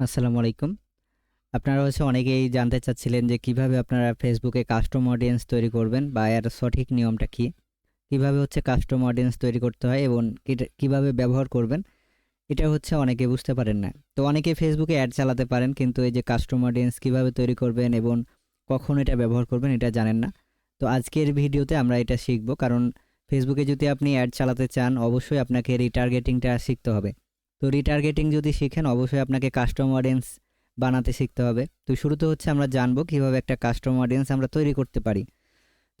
আসসালামু আলাইকুম। আপনারা হচ্ছে অনেকেই জানতে চাচ্ছিলেন যে কীভাবে আপনারা ফেসবুকে কাস্টম অডিয়েন্স তৈরি করবেন বা এর সঠিক নিয়মটা কী? কীভাবে হচ্ছে কাস্টম অডিয়েন্স তৈরি করতে হয় এবং কীভাবে ব্যবহার করবেন? এটা হচ্ছে অনেকে বুঝতে পারেন না। তো অনেকে ফেসবুকে অ্যাড চালাতে পারেন কিন্তু এই যে কাস্টম অডিয়েন্স কীভাবে তৈরি করবেন এবং কখন এটা ব্যবহার করবেন এটা জানেন না। তো আজকের ভিডিওতে আমরা এটা শিখব কারণ ফেসবুকে যদি আপনি অ্যাড চালাতে চান, অবশ্যই আপনাকে রিটার্গেটিংটা শিখতে হবে। তো রিটার্গেটিং যদি শিখেন, অবশ্যই আপনাকে কাস্টম অডিয়েন্স বানাতে শিখতে হবে। তো শুরুতে হচ্ছে আমরা জানব কীভাবে একটা কাস্টম অডিয়েন্স আমরা তৈরি করতে পারি।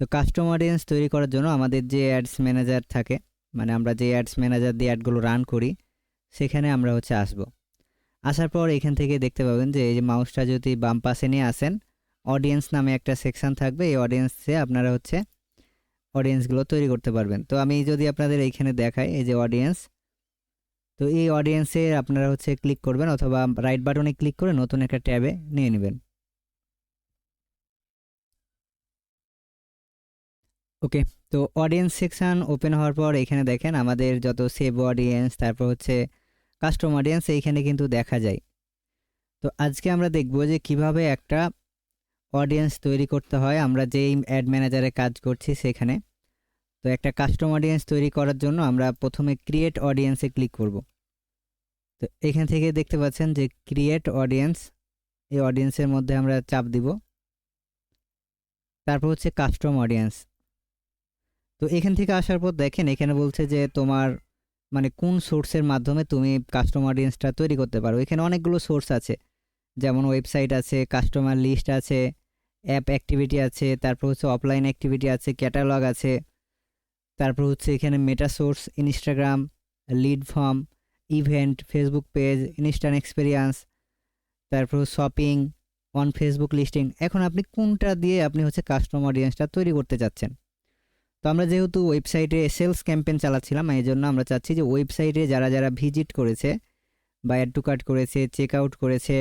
তো কাস্টম অডিয়েন্স তৈরি করার জন্য আমাদের যে অ্যাডস ম্যানেজার থাকে মানে আমরা যে অ্যাডস ম্যানেজার দিয়ে অ্যাডগুলো রান করি, সেখানে আমরা হচ্ছে আসব। আসার পর এখান থেকে দেখতে পাবেন যে এই যে মাউসটা যদি বাম পাশে নিয়ে আসেন অডিয়েন্স নামে একটা সেকশন থাকবে, এই অডিয়েন্সে আপনারা হচ্ছে অডিয়েন্সগুলো তৈরি করতে পারবেন। তো আমি যদি আপনাদের এইখানে দেখাই, এই যে অডিয়েন্স তো এই অডিয়েন্সে আপনারা হচ্ছে ক্লিক করবেন অথবা রাইট বাটনে ক্লিক করে নতুন একটা ট্যাবে নিয়ে নেবেন। ওকে তো অডিয়েন্স সেকশন ওপেন হওয়ার পর এখানে দেখেন আমাদের যত সেভ অডিয়েন্স তারপর হচ্ছে কাস্টম অডিয়েন্স এইখানে কিন্তু দেখা যায়। তো আজকে আমরা দেখব যে কীভাবে একটা অডিয়েন্স তৈরি করতে হয়। আমরা যেই অ্যাড ম্যানেজারে কাজ করছি সেখানে। তো একটা কাস্টম অডিয়েন্স তৈরি করার জন্য আমরা প্রথমে ক্রিয়েট অডিয়েন্সে ক্লিক করব। তো এখান থেকে দেখতে পাচ্ছেন যে ক্রিয়েট অডিয়েন্স এই অডিয়েন্সের মধ্যে আমরা চাপ দিব। তারপর হচ্ছে কাস্টম অডিয়েন্স তো এখান থেকে আসার পর দেখেন এখানে বলছে যে তোমার মানে কোন সোর্সের মাধ্যমে তুমি কাস্টম অডিয়েন্সটা তৈরি করতে পারো। এখানে অনেকগুলো সোর্স আছে। যেমন ওয়েবসাইট আছে কাস্টমার লিস্ট আছে অ্যাপ অ্যাক্টিভিটি আছে, তারপর হচ্ছে অফলাইন অ্যাক্টিভিটি আছে ক্যাটালগ আছে। তারপর হচ্ছে এখানে Meta source Instagram lead form event Facebook page instant experience তারপর শপিং অন ফেসবুক লিস্টিং এখন আপনি কোনটা দিয়ে আপনি হচ্ছে কাস্টম অডিয়েন্সটা তৈরি করতে চাচ্ছেন? তো আমরা যেহেতু ওয়েবসাইটে সেলস ক্যাম্পেন চালাচ্ছিলাম এই জন্য আমরা চাচ্ছি যে ওয়েবসাইটে যারা যারা ভিজিট করেছে বা অ্যাড টু কার্ট করেছে চেক আউট করেছে,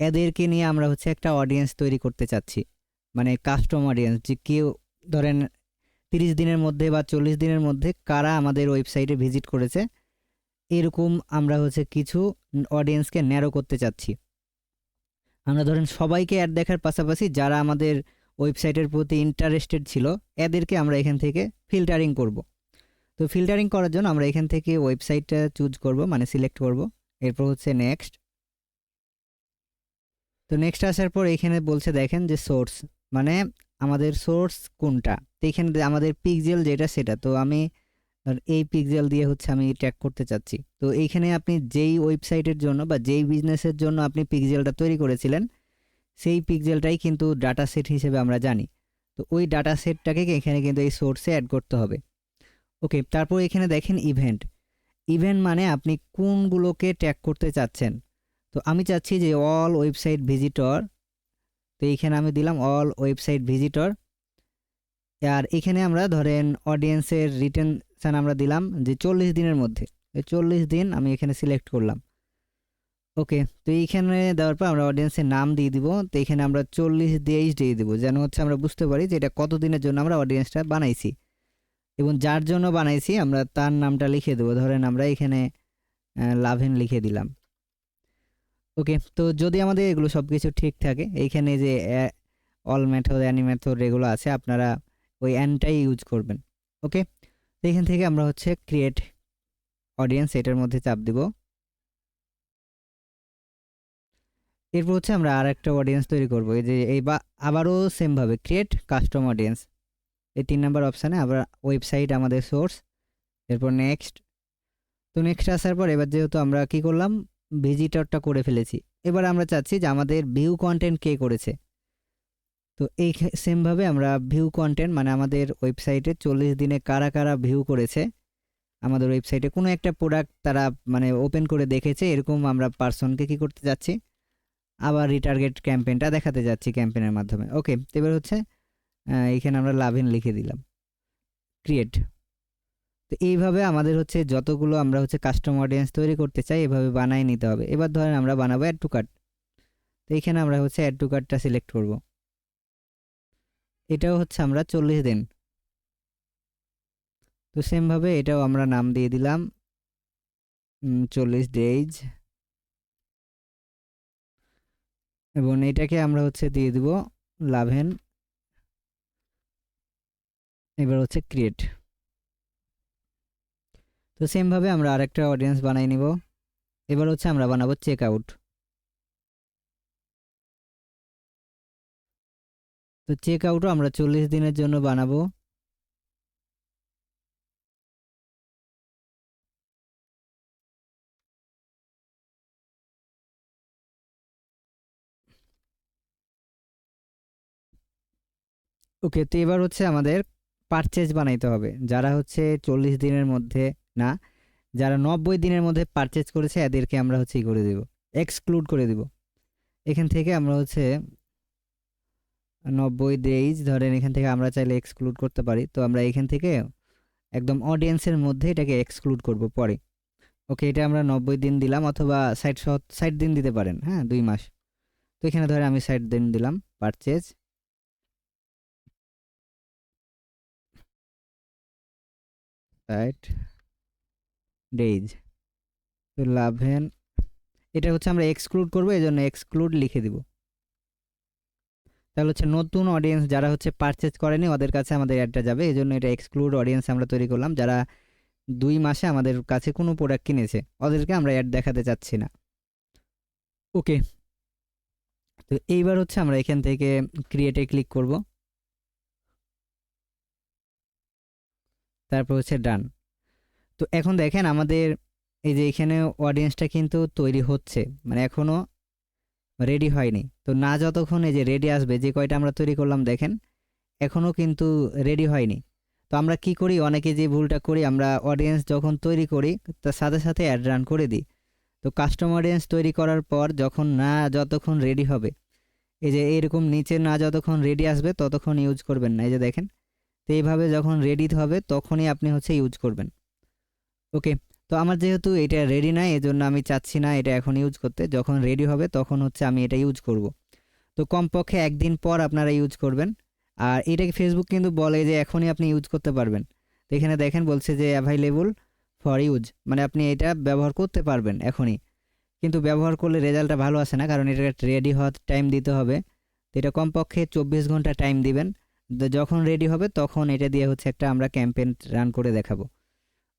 এদেরকে নিয়ে আমরা হচ্ছে একটা অডিয়েন্স তৈরি করতে চাচ্ছি। মানে কাস্টম অডিয়েন্স যে কেউ ধরেন তিরিশ দিনের মধ্যে বা চল্লিশ দিনের মধ্যে কারা আমাদের ওয়েবসাইটে ভিজিট করেছে, এরকম আমরা হচ্ছে কিছু অডিয়েন্সকে ন্যারো করতে চাচ্ছি। আমরা ধরেন সবাইকে অ্যাড দেখার পাশাপাশি যারা আমাদের ওয়েবসাইটের প্রতি ইন্টারেস্টেড ছিল, এদেরকে আমরা এখান থেকে ফিল্টারিং করব। তো ফিল্টারিং করার জন্য আমরা এখান থেকে ওয়েবসাইটটা চুজ করব মানে সিলেক্ট করব। এরপর হচ্ছে নেক্সট তো নেক্সট আসার পর এখানে বলছে দেখেন যে সোর্স মানে আমাদের সোর্স কোনটা? তো এখানে আমাদের পিকজেল যেটা সেটা। তো আমি এই পিকজেল দিয়ে হচ্ছে আমি ট্যাগ করতে চাচ্ছি। তো এইখানে আপনি যেই ওয়েবসাইটের জন্য বা যেই বিজনেসের জন্য আপনি পিকজেলটা তৈরি করেছিলেন, সেই পিকজেলটাই কিন্তু ডাটা সেট হিসেবে আমরা জানি। তো ওই ডাটা সেটটাকে এখানে কিন্তু এই সোর্সে অ্যাড করতে হবে। ওকে তারপর এখানে দেখেন ইভেন্ট ইভেন্ট মানে আপনি কোনগুলোকে ট্যাগ করতে চাচ্ছেন? তো আমি চাচ্ছি যে অল ওয়েবসাইট ভিজিটর তো এইখানে আমি দিলাম অল ওয়েবসাইট ভিজিটর আর এখানে আমরা ধরেন অডিয়েন্সের রিটেনশান আমরা দিলাম যে চল্লিশ দিনের মধ্যে। চল্লিশ দিন আমি এখানে সিলেক্ট করলাম। ওকে তো এইখানে দেওয়ার পর আমরা অডিয়েন্সের নাম দিয়ে দিব। তো এখানে আমরা চল্লিশ দিয়েই দিয়ে দিব, যেন হচ্ছে আমরা বুঝতে পারি যে এটা কত দিনের জন্য আমরা অডিয়েন্সটা বানাইছি। এবং যার জন্য বানাইছি আমরা তার নামটা লিখে দেবো। ধরেন আমরা এখানে লাভেন লিখে দিলাম। ওকে, তো যদি আমাদের এগুলো সব কিছু ঠিক থাকে, এইখানে যে অল মেথড অ্যানি মেথড এগুলো আছে, আপনারা ওই অ্যানটাই ইউজ করবেন, ওকে? তো এখান থেকে আমরা হচ্ছে ক্রিয়েট অডিয়েন্স এটার মধ্যে চাপ দিব। এরপর হচ্ছে আমরা আর একটা অডিয়েন্স তৈরি করব, এই যে, এই বা, আবারও সেমভাবে ক্রিয়েট কাস্টম অডিয়েন্স এই তিন নাম্বার অপশানে আবার ওয়েবসাইট আমাদের সোর্স এরপর নেক্সট তো নেক্সট আসার পর এবার যেহেতু আমরা কি করলাম ভিজিটরটা করে ফেলেছি। এবার আমরা চাচ্ছি যে আমাদের ভিউ কন্টেন্ট কে করেছে। তো এই সেমভাবে আমরা ভিউ কন্টেন্ট মানে আমাদের ওয়েবসাইটে চল্লিশ দিনে কারা কারা ভিউ করেছে, আমাদের ওয়েবসাইটে কোনো একটা প্রোডাক্ট তারা মানে ওপেন করে দেখেছে, এরকম আমরা পার্সনকে কি করতে যাচ্ছি? আবার রিটার্গেট ক্যাম্পেনটা দেখাতে যাচ্ছি ক্যাম্পেনের মাধ্যমে। ওকে এবার হচ্ছে এখানে আমরা লাভিন লিখে দিলাম। ক্রিয়েট তো এইভাবে আমাদের হচ্ছে যতগুলো আমরা হচ্ছে কাস্টম অডিয়েন্স তৈরি করতে চাই, এভাবে বানাই নিতে হবে। এবার ধরেন আমরা বানাবো অ্যাড টু কার্ট তো এখানে আমরা হচ্ছে অ্যাড টু কার্টটা সিলেক্ট করব। এটাও হচ্ছে আমরা চল্লিশ দিন। তো সেমভাবে এটাও আমরা নাম দিয়ে দিলাম। চল্লিশ ডেজ এবং এটাকে আমরা হচ্ছে দিয়ে দিব লাভেন। এবার হচ্ছে ক্রিয়েট তো সেমভাবে আমরা আরেকটা অডিয়েন্স বানাই নিব। এবার হচ্ছে আমরা বানাবো চেক আউট তো চেক আউটও আমরা চল্লিশ দিনের জন্য বানাবো। ওকে তো এবার হচ্ছে আমাদের পারচেজ বানাইতে হবে। যারা হচ্ছে চল্লিশ দিনের মধ্যে না? যারা নব্বই দিনের মধ্যে পারচেজ করেছে, এদেরকে আমরা হচ্ছে করে দেব। এক্সক্লুড করে দিব। এখান থেকে আমরা হচ্ছে নব্বই ডেইজ ধরেন এখান থেকে আমরা চাইলে এক্সক্লুড করতে পারি। তো আমরা এখান থেকে একদম অডিয়েন্সের মধ্যে এটাকে এক্সক্লুড করব পরে। ওকে, এটা আমরা নব্বই দিন দিলাম অথবা ষাট ষাট দিন দিতে পারেন হ্যাঁ দুই মাস। তো এখানে ধরে আমি ষাট দিন দিলাম পারচেজ ষাট ডেইজ। লাভেন, এটা হচ্ছে আমরা এক্সক্লুড করব এই জন্য এক্সক্লুড লিখে দিব। তাহলে হচ্ছে নতুন অডিয়েন্স যারা হচ্ছে পারচেজ করেনি, ওদের কাছে আমাদের অ্যাডটা যাবে এই জন্য এটা এক্সক্লুড অডিয়েন্স আমরা তৈরি করলাম, যারা দুই মাসে আমাদের কাছে কোনো প্রোডাক্ট কিনেছে, ওদেরকে আমরা অ্যাড দেখাতে চাচ্ছি না। ওকে। তো এইবার হচ্ছে আমরা এখান থেকে ক্রিয়েটে ক্লিক করব। তারপর হচ্ছে ডান তো এখন দেখেন আমাদের এই যে এখানে অডিয়েন্সটা কিন্তু তৈরি হচ্ছে মানে এখনও রেডি হয়নি। তো না যতক্ষণ এই যে রেডি আসবে, যে কয়টা আমরা তৈরি করলাম দেখেন এখনও কিন্তু রেডি হয়নি। তো আমরা কি করি? অনেকে যে ভুলটা করি, আমরা অডিয়েন্স যখন তৈরি করি, তার সাথে সাথে অ্যাড রান করে দিই। তো কাস্টম অডিয়েন্স তৈরি করার পর যখন না যতক্ষণ রেডি হবে, এই যে এরকম নিচে না যতক্ষণ রেডি আসবে, ততক্ষণ ইউজ করবেন না। এই যে দেখেন, তো এইভাবে যখন রেডি হবে, তখনই আপনি হচ্ছে ইউজ করবেন। ওকে তো আমার যেহেতু এটা রেডি নাই, এজন্য আমি চাচ্ছি না এটা এখন ইউজ করতে। যখন রেডি হবে, তখন হচ্ছে আমি এটা ইউজ করব। তো কমপক্ষে একদিন পর আপনারা ইউজ করবেন। আর এটাকে ফেসবুক কিন্তু বলে যে এখনই আপনি ইউজ করতে পারবেন। তো এখানে দেখেন বলছে যে অ্যাভাইলেবল ফর ইউজ মানে আপনি এটা ব্যবহার করতে পারবেন এখনই। কিন্তু ব্যবহার করলে রেজাল্টটা ভালো আসে না, কারণ এটা রেডি হওয়ার টাইম দিতে হবে। তো এটা কমপক্ষে চব্বিশ ঘণ্টা টাইম দিবেন। যখন রেডি হবে, তখন এটা দিয়ে হচ্ছে একটা আমরা ক্যাম্পেইন রান করে দেখাবো।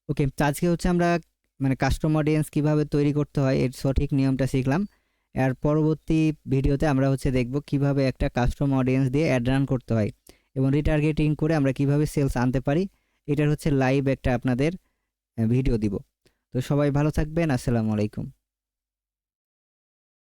ওকে আজকে হচ্ছে আমরা মানে কাস্টম অডিয়েন্স কীভাবে তৈরি করতে হয়, এর সঠিক নিয়মটা শিখলাম। আর পরবর্তী ভিডিওতে আমরা হচ্ছে দেখব কীভাবে একটা কাস্টম অডিয়েন্স দিয়ে অ্যাড রান করতে হয় এবং রিটার্গেটিং করে আমরা কীভাবে সেলস আনতে পারি, এটার হচ্ছে লাইভ একটা আপনাদের ভিডিও দিব। তো সবাই ভালো থাকবেন, আসসালামু আলাইকুম।